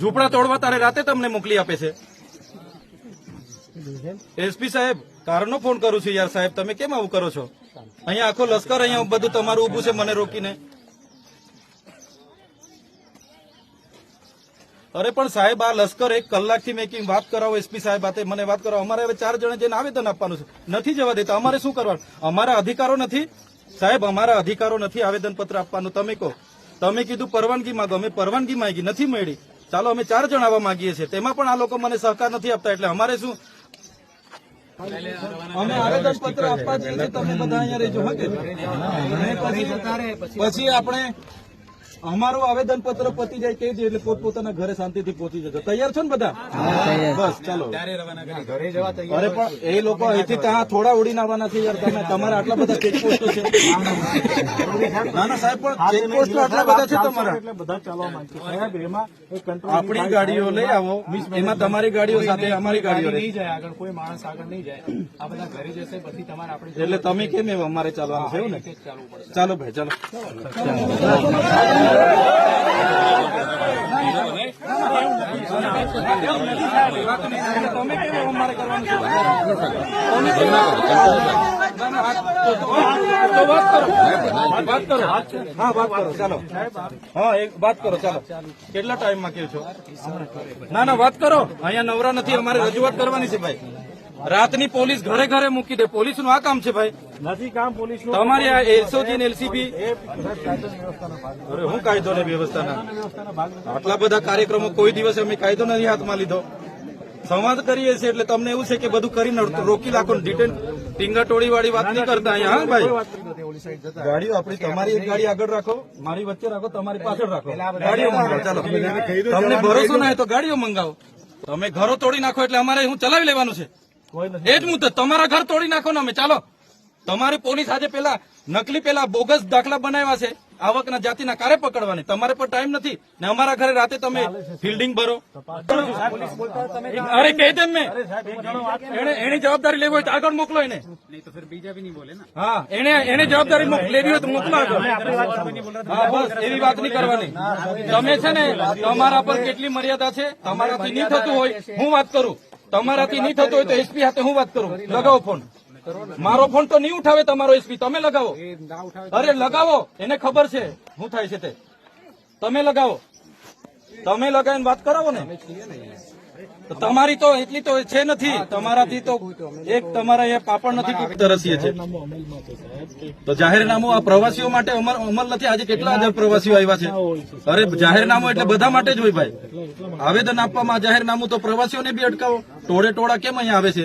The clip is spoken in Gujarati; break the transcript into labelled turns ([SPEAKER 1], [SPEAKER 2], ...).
[SPEAKER 1] ઝૂંપડા તોડવા તારે રાતે તમને મોકલી આપે છે. એસપી સાહેબ કારનો ફોન કરું છું યાર સાહેબ. તમે કેમ આવું કરો છો? અહીંયા આખો લશ્કર અહીંયા બધું તમારું ઉભું છે મને રોકીને. અરે પણ સાહેબ, આ લશ્કર એક કલાકથી મેં વાત કરાવો એસપી સાહેબ હાથે મને વાત કરાવો. અમારે હવે ચાર જણા જઈને આવેદન આપવાનું છે. નથી જવા દેતા. અમારે શું કરવાનું? અમારા અધિકારો નથી. સાહેબ, અમારા અધિકારો નથી આવેદન પત્ર આપવાનું. તમે કહો. તમે કીધું પરવાનગી માંગો. અમે પરવાનગી માંગી. નથી મળી. ચાલો અમે ચાર જણ આવવા માંગીએ છીએ. તેમાં પણ આ લોકો મને સહકાર નથી આપતા એટલે અમારે શું? અમે આવેદન પત્ર આપવા જઈએ છીએ તમે બધા અહીંયા રહેજો હા કે? પછી પછી આપણે અમારું આવેદન પત્ર પતી જાય કે એટલે પોતપોતાના ઘરે શાંતિથી પહોંચી જજો. તૈયાર છો ને બધા? બસ ચાલો. અરે પણ એ લોકો અહીંથી ત્યાં થોડા ઉડીને આવવાના છે યાર તમે તમારા આટલા બધા ચેકપોસ્ટો છે. ના ના સાહેબ પણ ચેકપોસ્ટો આટલા બધા છે તમારા.
[SPEAKER 2] એટલે બધા ચાલવા માંગે સાહેબ એમાં
[SPEAKER 1] આપણી ગાડીઓ લઈ આવો. એમાં તમારી ગાડીઓ સાથે અમારી ગાડીઓ
[SPEAKER 2] નહીં જાય આગળ કોઈ માણસ આગળ નહીં જાય. આ બધા ઘરે જશે પછી તમારે આપણે
[SPEAKER 1] એટલે તમે કેમ એવું? અમારે ચાલવાનું છે ને?
[SPEAKER 2] ચાલવું પડશે.
[SPEAKER 1] ચાલો ભાઈ ચાલો. વાત કરો હા વાત કરો ચાલો હા એક વાત કરો ચાલો કેટલા ટાઈમમાં કહો છો ના ના, વાત કરો. અહીંયા નવરા નથી, અમારે રજૂઆત કરવાની છે, ભાઈ. રાતની પોલીસ ઘરે ઘરે મૂકી દે. પોલીસનું આ કામ છે ભાઈ?
[SPEAKER 2] નથી કામ પોલીસ
[SPEAKER 1] તમારી આ એસઓજી એલસીબી? અરે હું કાયદો ને વ્યવસ્થાના? આટલા બધા કાર્યક્રમો કોઈ દિવસ અમે કાયદો નથી હાથમાં લીધો. સંવાદ કરીએ છીએ એટલે તમને એવું છે કે બધું કરીને રોકી રાખો ડિટેન ટીંગાટોળી વાળી વાત નહીં કરતા અહીંયા હા ભાઈ?
[SPEAKER 2] કરી
[SPEAKER 1] ગાડીઓ આપણી તમારી એક ગાડી આગળ રાખો. મારી વચ્ચે રાખો તમારી પાછળ રાખો. ગાડીઓ મંગાવો ચાલો. તમને ભરોસો ના હોય તો ગાડીઓ મંગાવો. તમે ઘરો તોડી નાખો એટલે અમારે હું ચલાવી લેવાનું છે. એ જ મુદ્દત તમારા ઘર તોડી નાખો ને અમે. ચાલો. તમારી પોલીસ આજે પેલા નકલી પેલા બોગસ દાખલા બનાવ્યા છે આવકના જાતિના કારે પકડવાની. તમારે પણ ટાઈમ નથી ને અમારા ઘરે રાતે તમે ફિલ્ડિંગ ભરો. અરે કહી દેમ મેં. એને એની જવાબદારી લેવી હોય તો આગળ મોકલો એને. હા એને એને જવાબદારી લેવી હોય તો મોકલો આગળ. હા બસ એવી વાત નહીં કરવાની. તમે છે ને તમારા પર કેટલી મર્યાદા છે? તમારાથી નહીં થતું હોય. હું વાત કરું. તમારાથી નહીં થતું હોય તો એસપી સાથે હું વાત કરું? લગાવો ફોન. મારો ફોન તો નહીં ઉઠાવે તમારો એસપી. તમે લગાવો. અરે લગાવો. એને ખબર છે. શું થાય છે તે. તમે લગાવો. તમે લગાવીને વાત કરાવો ને. તમારી તો એટલી તો છે નથી. તમારાથી તો એક તમારા એ પાપડ નથી તરસીએ છે તો જાહેરનામું આ પ્રવાસીઓ માટે અમલ અમલ નથી. આજે કેટલા હજાર પ્રવાસીઓ આવ્યા છે? અરે જાહેરનામું એટલે બધા માટે જ હોય ભાઈ. આવેદન આપવામાં જાહેરનામું તો પ્રવાસીઓને બી અટકાવો. ટોળે ટોળા કેમ અહીંયા આવે છે?